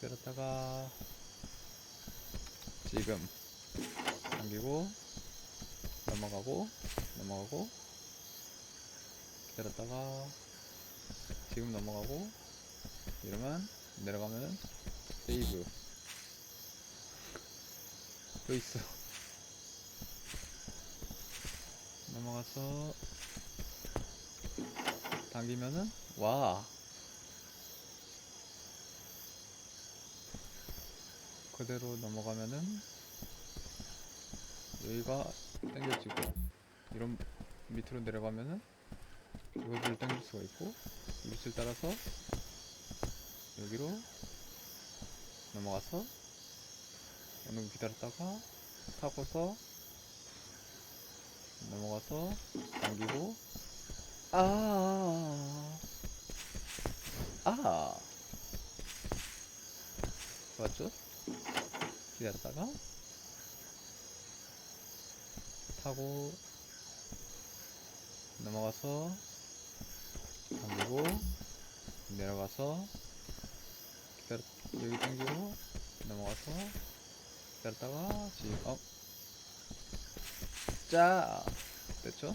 기다렸다가 지금 당기고 넘어가고 넘어가고 기다렸다가 지금 넘어가고 이러면 내려가면 세이브. 또 있어. 넘어가서 당기면은 와 그대로 넘어가면은 여기가 당겨지고 이런 밑으로 내려가면은 이거를 당길 수가 있고 이 밑을 따라서 여기로 넘어가서 어느 기다렸다가 타고서 넘어가서 당기고 아, 아, 좋았죠? 기다렸다가 타고 넘어가서 당기고 내려가서 기다렸 여기 당기고 넘어가서 기다렸다가 지금 업. 자 됐죠?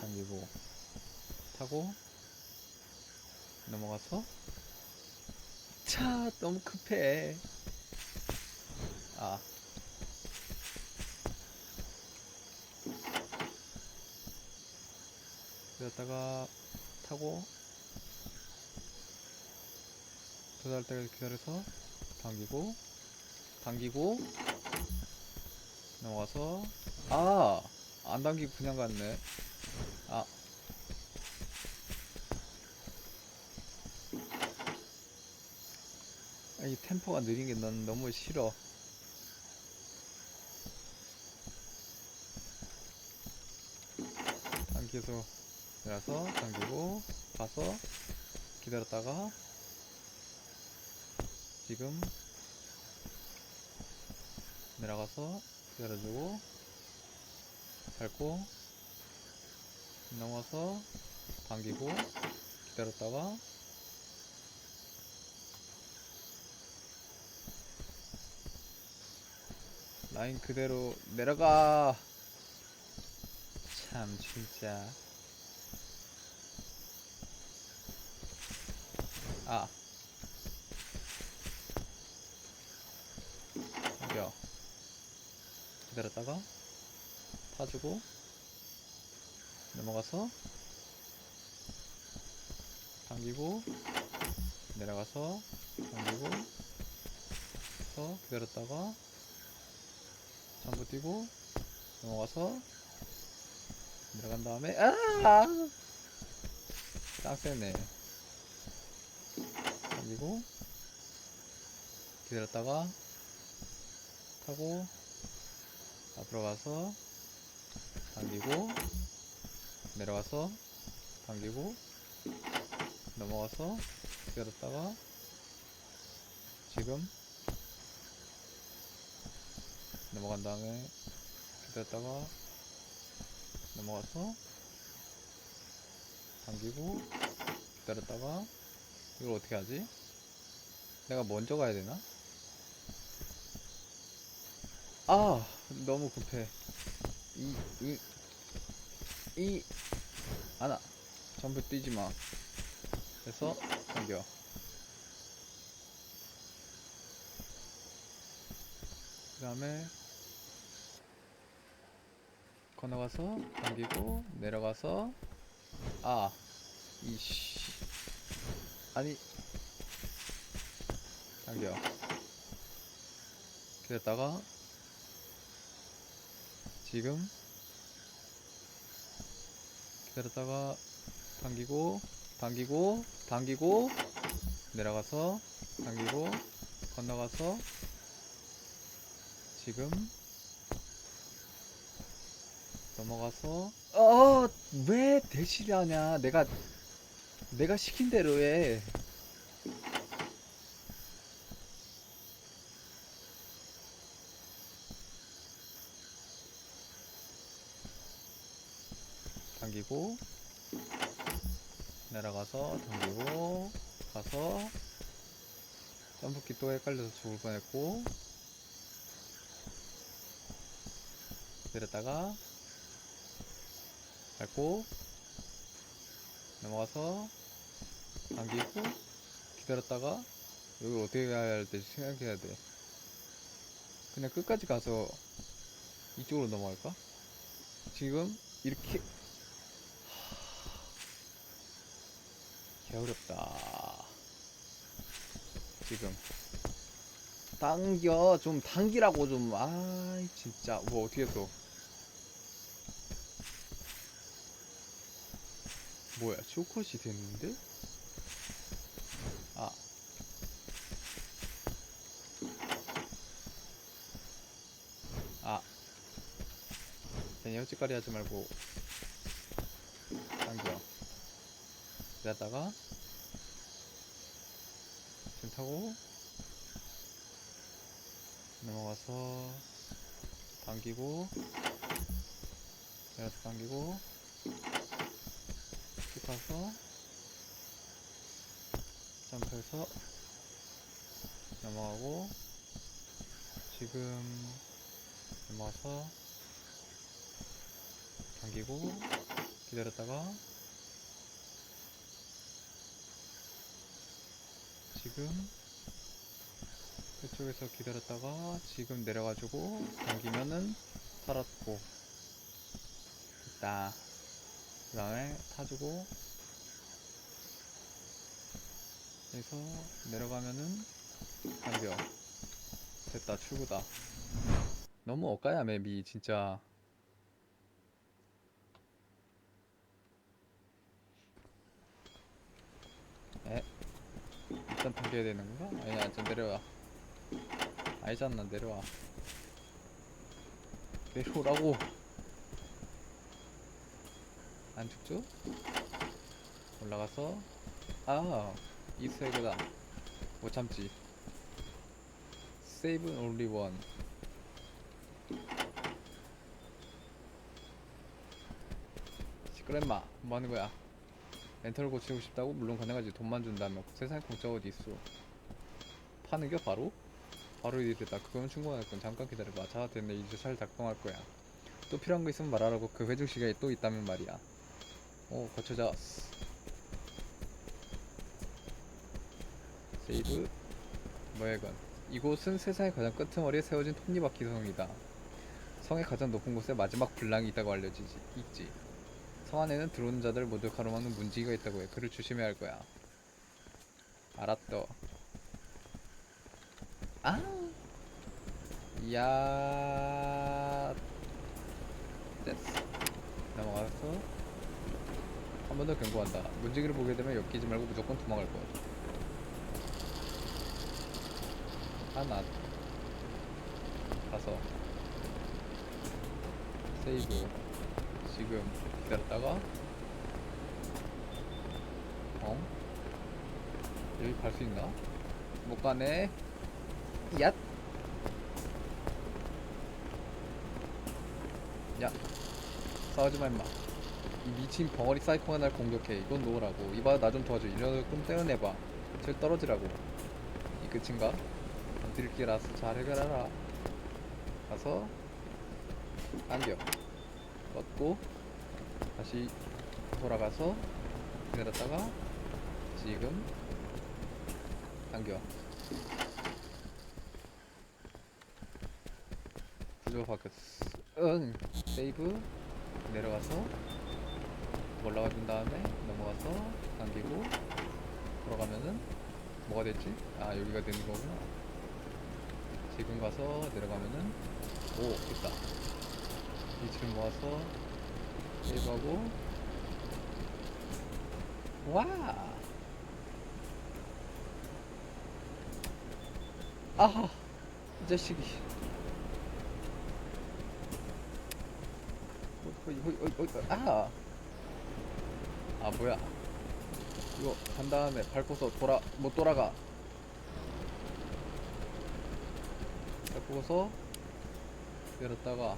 당기고 타고 넘어가서 차 너무 급해. 아. 그랬다가 타고 도달 때까지 기다려서 당기고 당기고 넘어가서 아! 안 당기고 그냥 갔네. 아 이 템포가 느린 게 난 너무 싫어. 당겨서 내려서 당기고 가서 기다렸다가 지금 내려가서 기다려주고 밟고 넘어서 당기고 기다렸다가 라인 그대로 내려가. 참 진짜. 아. 당겨. 기다렸다가 타주고 넘어가서 당기고 내려가서 당기고 서 기다렸다가 전부 뛰고 넘어가서 내려간 다음에 아! 딱 세네 당기고 기다렸다가 타고 앞으로 가서 당기고 내려가서 당기고 넘어가서 기다렸다가 지금 넘어간 다음에 기다렸다가 넘어가서 당기고 기다렸다가 이걸 어떻게 하지? 내가 먼저 가야 되나? 아 너무 급해 이, 이, 이, 하나 전부 뛰지 마 그래서 당겨 그 다음에 건너가서 당기고 내려가서 아 이씨. 아니. 당겨. 기다렸다가 지금 기다렸다가 당기고 당기고 당기고 내려가서 당기고 건너가서 지금. 넘어가서. 어 왜 대시를 하냐? 내가 내가 시킨 대로 해. 당기고 내려가서 당기고 가서 점프키 또 헷갈려서 죽을 뻔했고 내렸다가 밟고 넘어가서 당기고 기다렸다가 여기 어떻게 가야 할지 생각해야 돼. 그냥 끝까지 가서 이쪽으로 넘어갈까? 지금 이렇게. 개 어렵다. 지금. 당겨. 좀 당기라고 좀. 아이 진짜. 뭐 어떻게 했 뭐야 쇼컷이 됐는데? 아. 아. 괜히 헛짓거리 하지 말고. 당겨. 기다렸다가. 지금 타고. 넘어가서. 당기고. 내려서 당기고 쭉 가서 점프해서 넘어가고 지금 넘어가서 당기고 기다렸다가 지금 그쪽에서 기다렸다가 지금 내려가지고 당기면은 살았고. 됐다 그 다음에 타주고 여기서 내려가면은 당겨 됐다 출구다. 너무 엇가야 맵이 진짜. 에? 일단 당겨야 되는 건가? 아니야 일단 내려와. 아니잖아 내려와. 내려오라고 안 죽죠? 올라가서 아 이스에그다. 못 참지. 세이브 올리 원 시끄럽마. 뭐하는 거야? 렌터를 고치고 싶다고? 물론 가능하지. 돈만 준다면. 세상에 공짜 어디 있어? 파는 겨 바로? 바로 이랬다. 그거면 충분할 건 잠깐 기다려봐. 자 됐네. 이제 잘 작동할 거야. 또 필요한 거 있으면 말하라고. 그 회중 시간이 또 있다면 말이야 어 거쳐자. 세이브. 뭐야 이건. 이곳은 세상의 가장 끄트머리에 세워진 톱니바퀴 성이다. 성의 가장 높은 곳에 마지막 불랑이 있다고 알려지지 있지. 성 안에는 들어오는 자들 모두 가로막는 문지기가 있다고 해. 그를 조심해야 할 거야. 알았더 아! 야! 됐어. 넘어가서 한 번 더 경고한다. 문지기를 보게 되면 엮이지 말고 무조건 도망갈 거야. 하나. 가서. 세이브. 지금 기다렸다가. 어? 여기 갈 수 있나? 못 가네. 얏! 야 싸우지 마 임마 이 미친 벙어리 사이코가 날 공격해. 이건 놓으라고. 이봐 나 좀 도와줘. 이 녀석 좀 떼어내봐. 저 떨어지라고. 이 끝인가? 들기라서 잘 해결하라. 가서 안겨. 뻗고 다시 돌아가서 기다렸다가 지금 당겨. 부조 바크스 응. 세이브. 내려가서 올라가 준 다음에 넘어가서 당기고 돌아가면은 뭐가 됐지? 아 여기가 되는 거구나. 지금 가서 내려가면은 오 됐다. 이 지금 모아서 세이브하고 와! 아하 이 자식이. 호이 호이 호이 호이 아! 아 뭐야? 이거 간 다음에 밟고서 돌아 못 돌아가. 밟고서 내렸다가.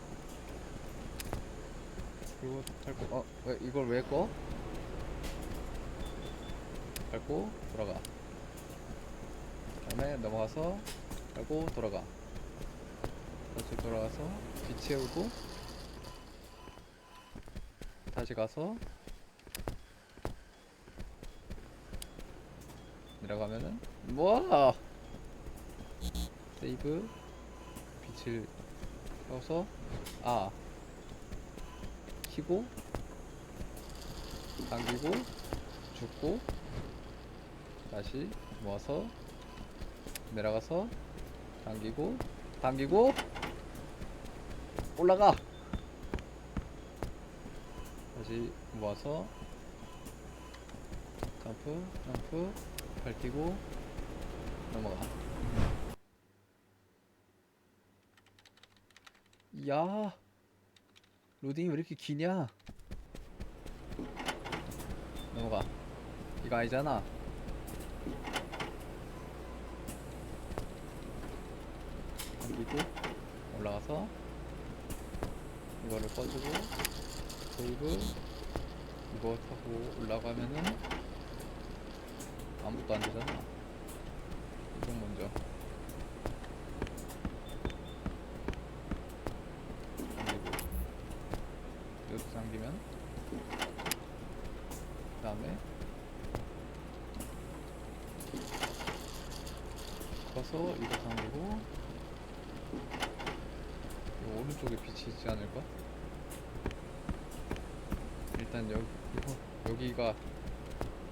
그리고 밟고 어 왜 이걸 왜 꺼? 밟고 돌아가. 그다음에 넘어가서 하고 돌아가. 다시 돌아가서 빛 채우고 다시 가서 내려가면은 뭐? 세이브 빛을 켜서 아 키고 당기고 죽고 다시 모아서 내려가서 당기고 당기고 올라가! 다시 모아서 점프 점프 밟히고 넘어가. 야 로딩이 왜 이렇게 기냐? 넘어가. 이거 아니잖아. 당기고 올라가서 이거를 꺼주고 세이브 이거 타고 올라가면은 아무것도 안 되잖아 이쪽 먼저 당기고 이것도 당기면 그 다음에 커서 이거 당기고 이 오른쪽에 빛이 있지 않을까? 일단 여기 이거 여기가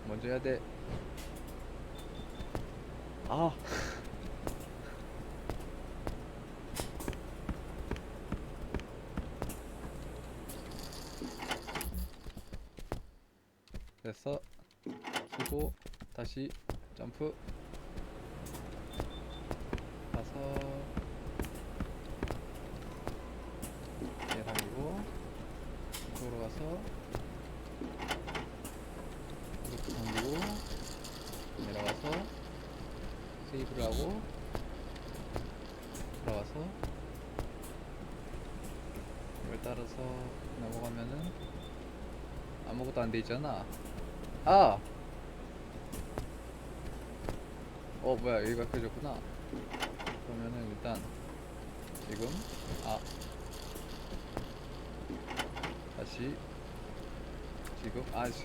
먼저 해야 돼. 아. 됐어. 키고 다시 점프. 가서 얘 당기고 이쪽으로 가서 이렇게 당기고 내려가서 하고 돌아가서 이걸 따라서 넘어가면은 아무것도 안 돼 있잖아. 아! 어 뭐야 여기가 켜졌구나. 그러면은 일단 지금 아. 다시. 지금 아지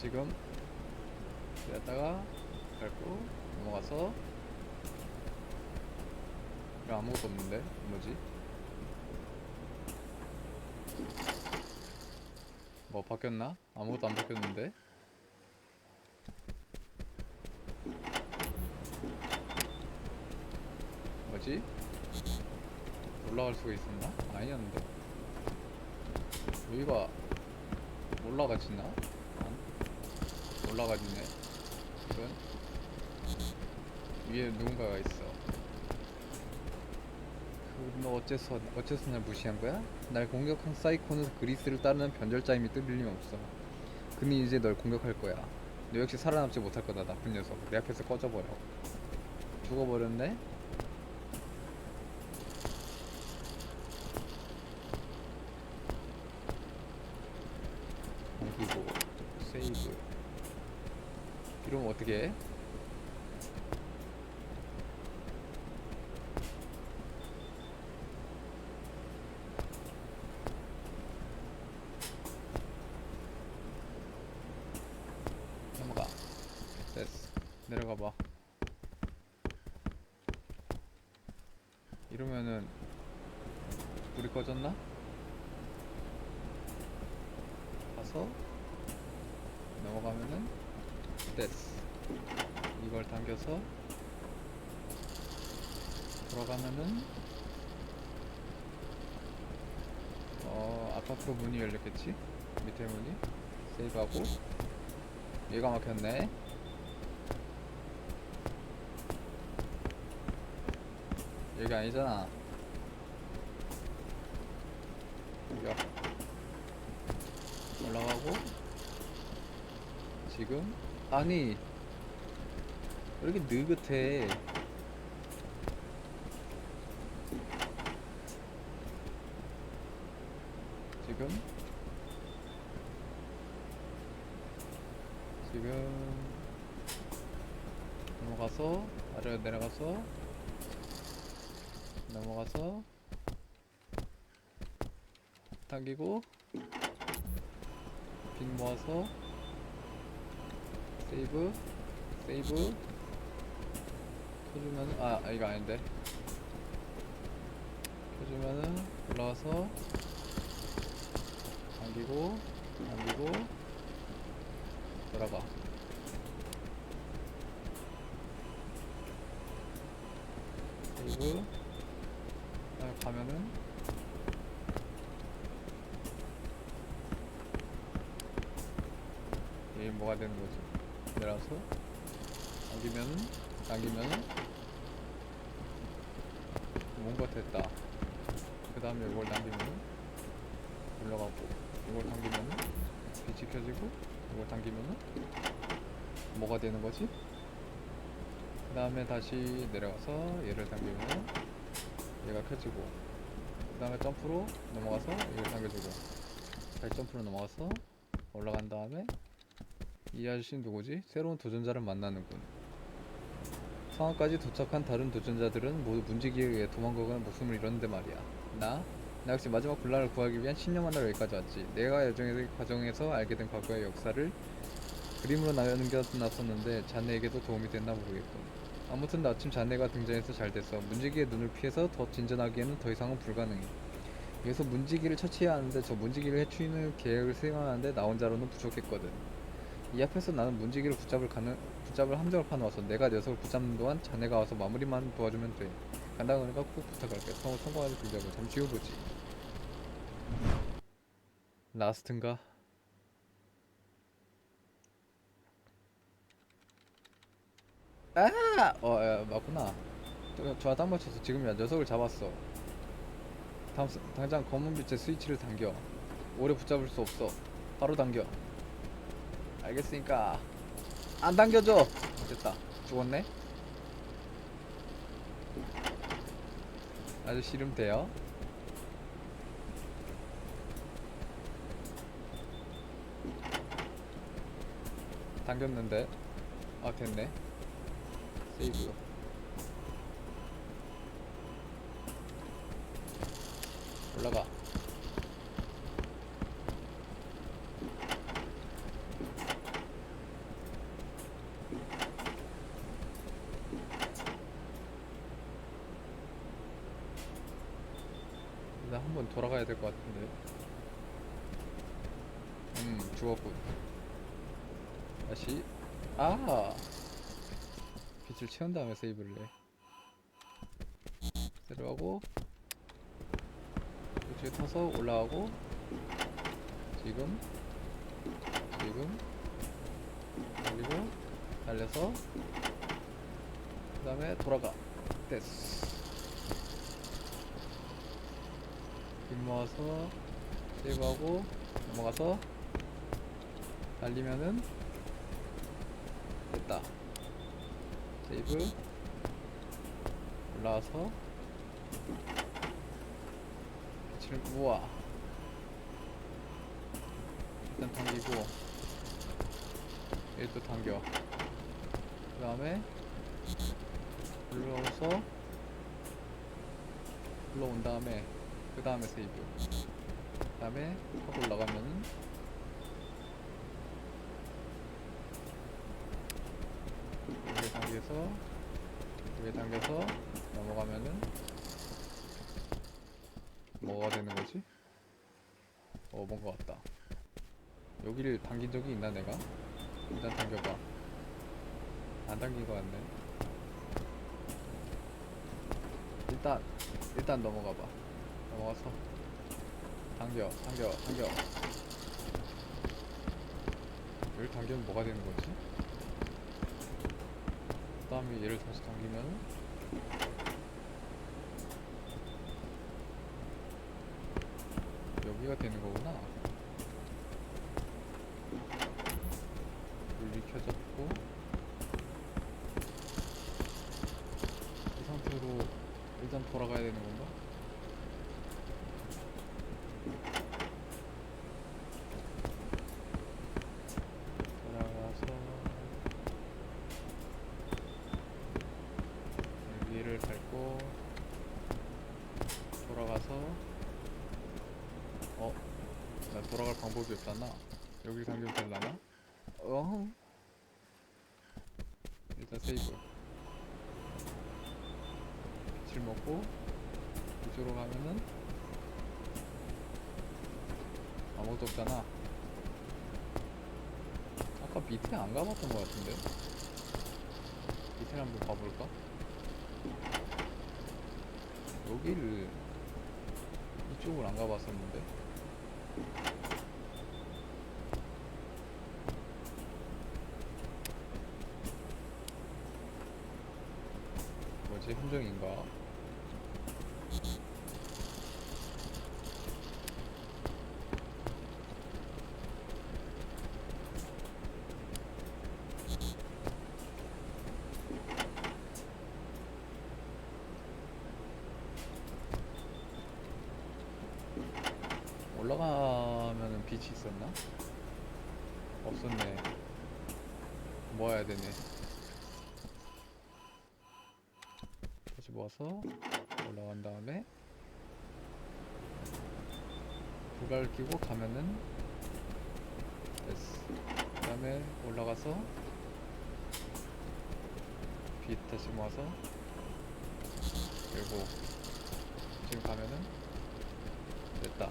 지금 여기다가 밟고 넘어가서 이거 아무것도 없는데 뭐지? 뭐 바뀌었나? 아무것도 안 바뀌었는데 뭐지? 올라갈 수가 있었나? 아니었는데 여기가 올라가지나? 안? 올라가지네 이건 위에 누군가가 있어 그너 어째서 어째서 날 무시한 거야? 날 공격한 사이코는 그리스를 따르는 변절자 임이 뚫릴 리 없어 그는 이제 널 공격할 거야 너 역시 살아남지 못할 거다 나쁜 녀석 내 앞에서 꺼져버려 죽어버렸네? 당기고 세이브 어떻게 해? 넘어가 됐어 내려가 봐 이러면은 불이 꺼졌나? 가서 넘어가면은 됐어 이걸 당겨서 돌아가면은 어그 문이 열렸겠지? 밑에 문이? 세이브하고. 얘가 막혔네. 여기 아니잖아. 여기야. 올라가고. 지금. 아니 왜 이렇게 느긋해? 지금? 지금 넘어가서 아래로 내려가서 넘어가서 당기고 빈 모아서 세이브 세이브 켜주면은 아 아, 이거 아닌데. 켜주면은 올라와서 당기고 당기고 돌아가 세이브 아, 가면은 이게 뭐가 되는 거지 내려서 당기면은 당기면은 뭔가 됐다 그 다음에 이걸 당기면은 올라가고 이걸 당기면은 빛이 켜지고 이걸 당기면은 뭐가 되는 거지? 그 다음에 다시 내려가서 얘를 당기면 얘가 켜지고 그 다음에 점프로 넘어가서 이걸 당겨주고 다시 점프로 넘어가서 올라간 다음에 이 아저씨는 누구지? 새로운 도전자를 만나는군 상황까지 도착한 다른 도전자들은 모두 문지기에 의해 도망가거나 목숨을 잃었는데 말이야. 나? 나 역시 마지막 불라를 구하기 위한 신념 하나로 여기까지 왔지. 내가 여정의 과정에서 알게 된 과거의 역사를 그림으로 남겨놨었는데 자네에게도 도움이 됐나 모르겠군 아무튼 마침 자네가 등장해서 잘 됐어. 문지기의 눈을 피해서 더 진전하기에는 더 이상은 불가능해. 여기서 문지기를 처치해야 하는데 저 문지기를 해치우는 계획을 수행하는데 나 혼자로는 부족했거든 이 앞에서 나는 문지기를 붙잡을 가능 붙잡을 함정을 파놓아서 내가 녀석을 붙잡는 동안 자네가 와서 마무리만 도와주면 돼 간다 그러니까 꼭 부탁할게 성우 성공하는 빌려고 잠시 후 보지 라스트인가? 아! 어, 야, 맞구나. 저- 저와 딱 맞춰서 지금 야 녀석을 잡았어. 다음, 스- 당장 검은 빛의 스위치를 당겨. 오래 붙잡을 수 없어. 바로 당겨. 알겠으니까 안 당겨줘. 됐다. 죽었네. 아주 씨름 돼요. 당겼는데 아 됐네. 세이브. 올라가. 나 한번 돌아가야 될 것 같은데. 음, 죽었군. 다시. 아! 빛을 채운 다음에 세이브를 해. 세로하고 이쪽에 타서 올라가고 지금 지금 그리고 달려서 그 다음에 돌아가 됐어 빗 모아서 세이브하고 넘어가서 달리면은 됐다. 세이브. 올라와서 빛을 모아. 일단 당기고 얘도 당겨. 그 다음에 불러서 불러온 다음에 그 다음에 세이브 그 다음에 하고 올라가면은 여기 당겨서 여기 당겨서 넘어가면은 뭐가 되는 거지? 어 뭔가 왔다. 여기를 당긴 적이 있나 내가? 일단 당겨봐. 안 당긴 거 같네. 일단 일단 넘어가봐 넘어가서 당겨 당겨 당겨 여기 당기면 뭐가 되는 거지? 그 다음에 얘를 다시 당기면 여기가 되는 거구나 불이 켜졌고 이 상태로 일단 돌아가야 되는 건가? 돌아가서 올라가서 어? 나 돌아갈 방법이 없잖아 여기 당기면 될라나? 어? 일단 세이브 빛을 먹고 이쪽으로 가면은 아무것도 없잖아 아까 밑에 안 가봤던 것 같은데 밑에 한번 가볼까? 여기를 이쪽을 안 가봤었는데 뭐지 함정인가? 올라가면은 빛이 있었나? 없었네. 모아야 되네. 모아서 올라간 다음에 불가를 끼고 가면은 됐어. 그 다음에 올라가서 빛 다시 모아서 그리고 지금 가면은 됐다.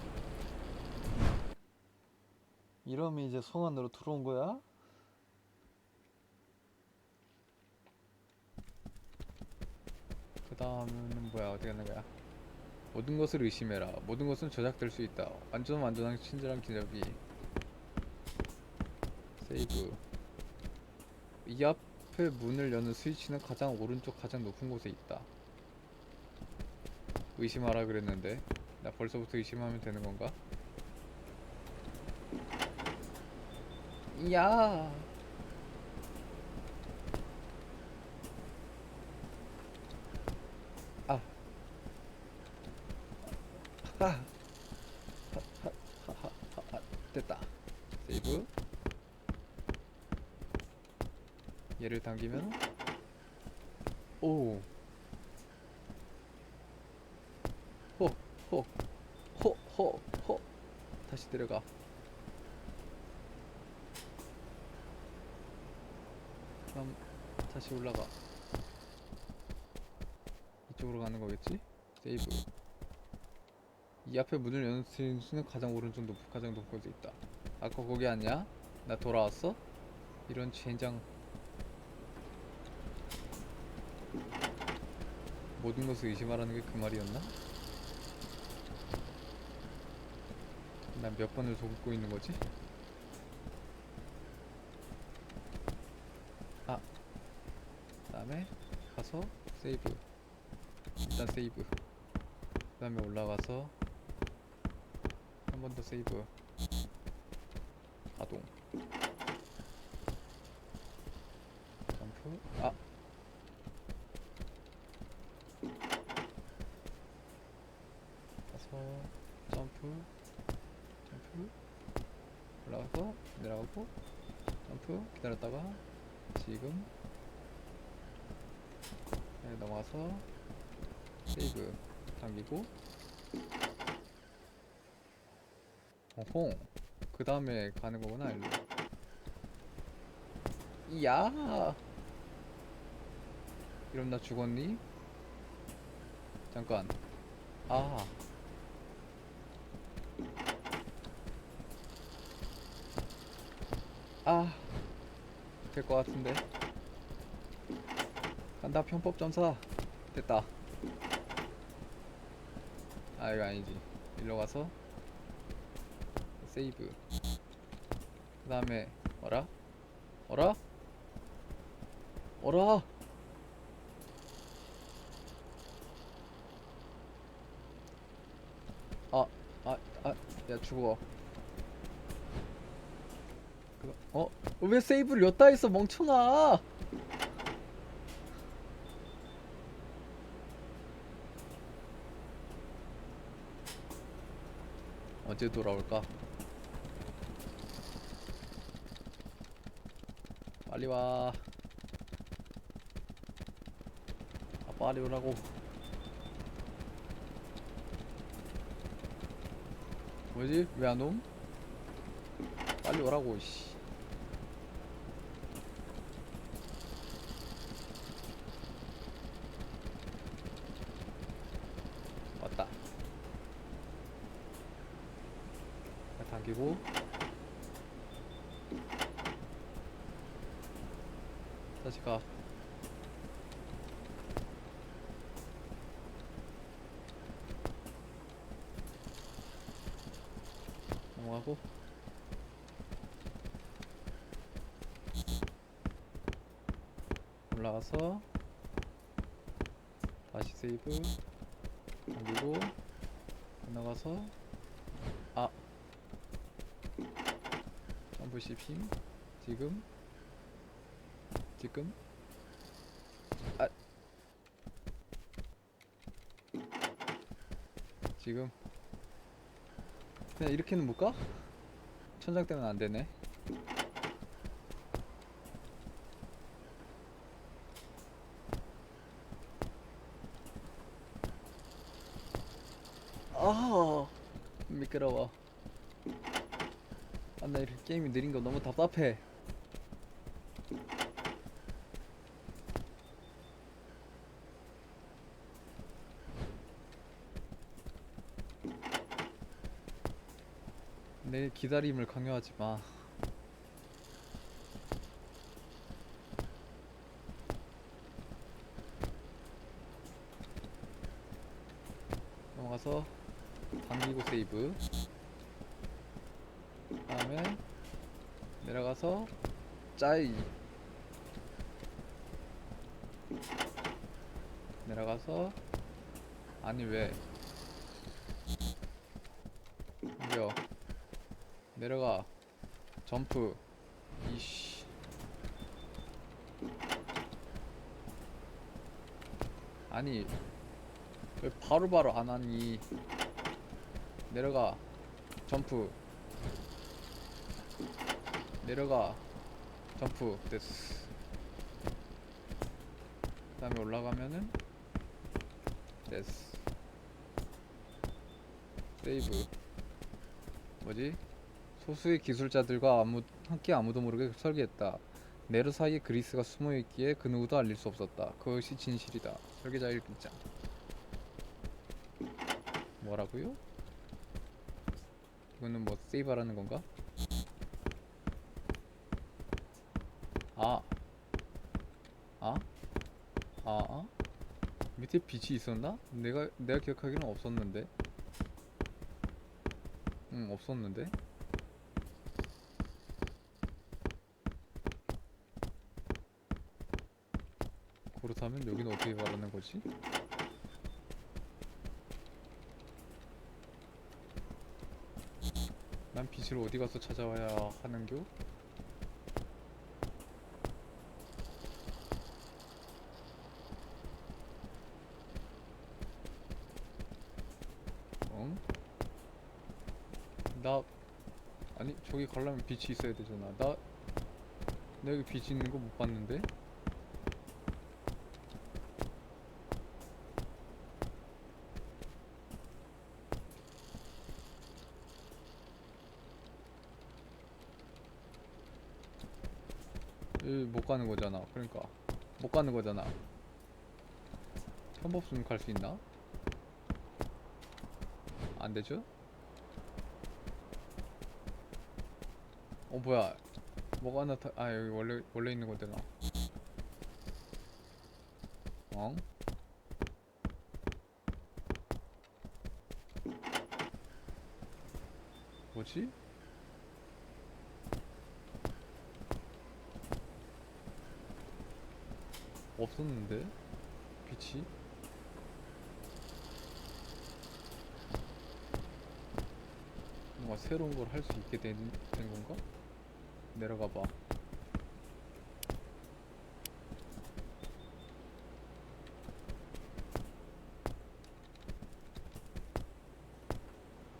이러면 이제 송 안으로 들어온 거야? 다음은 뭐야 어디 가는 거야? 모든 것을 의심해라. 모든 것은 조작될 수 있다. 완전 완전한 친절한 기념비. 세이브. 이 앞에 문을 여는 스위치는 가장 오른쪽 가장 높은 곳에 있다. 의심하라 그랬는데 나 벌써부터 의심하면 되는 건가? 야. 아. 하. 하. 하. 하. 하. 하. 됐다. 세이브. 얘를 당기면 오. 호. 호. 호. 호. 호. 다시 내려가. 그럼 다시 올라가 이쪽으로 가는 거겠지? 세이브 이 앞에 문을 여는 수는 가장 오른쪽 높 가장 높은 곳에 있다 아까 거기 아니야? 나 돌아왔어? 이런 젠장 모든 것을 의심하라는 게 그 말이었나? 난 몇 번을 속고 있는 거지? 그 다음에 가서 세이브 일단 세이브 그 다음에 올라가서 한 번 더 세이브. 가동. 점프. 아. 가서 점프. 점프. 올라가서 내려가고 점프. 기다렸다가 지금 네, 넘어가서 세이브 당기고 어홍 그 다음에 가는 거구나 일로 이야. 이러면 나 죽었니? 잠깐. 아. 아, 될 것 같은데. 간다 편법 점사. 됐다. 아 이거 아니지. 일로 가서 세이브. 그 다음에 어라? 어라? 어라? 아 아 아 야 죽어. 어? 왜 세이브를 였다 했어? 멍청아! 언제 돌아올까? 빨리 와. 아, 빨리 오라고. 뭐지? 왜 안 옴? 빨리 오라고 씨. 왔다. 자, 당기고 다시 가. 넘어가고. 올라가서 다시 세이브. 당기고. 건너가서. 아. 점프 씹힘 지금 지금 아 지금 그냥 이렇게는 못 가? 천장 때문에 안 되네. 아 미끄러워. 아나 이렇게 게임이 느린 거 너무 답답해. 내 기다림을 강요하지 마. 넘어가서 당기고 세이브. 다음에 내려가서 짜이. 내려가서 아니 왜? 이겨. 내려가. 점프. 이씨. 아니 왜 바로바로 안 하니? 내려가. 점프. 내려가. 점프. 됐어. 그 다음에 올라가면은 됐어. 세이브. 뭐지 소수의 기술자들과 아무, 함께 아무도 모르게 설계했다. 네로 사이에 그리스가 숨어 있기에 그 누구도 알릴 수 없었다. 그것이 진실이다. 설계자 일기장. 뭐라고요? 이거는 뭐 세이브하라는 건가? 아, 아, 아, 아? 밑에 빛이 있었나? 내가 내가 기억하기는 없었는데. 응, 없었는데. 그렇다면 여기는 어떻게 가라는 거지? 난 빛을 어디 가서 찾아와야 하는겨? 응? 나 아니 저기 가려면 빛이 있어야 되잖아. 나 내가 여기 빛 있는 거 못 봤는데? 못 가는 거잖아. 그러니까 못 가는 거잖아. 편법 쓰면 갈수 있나? 안 되죠? 어 뭐야? 뭐가 나타? 아 여기 원래 원래 있는 거잖아. 어? 뭐지? 없었는데 빛이 뭔가 새로운 걸 할 수 있게 된, 된 건가? 내려가 봐.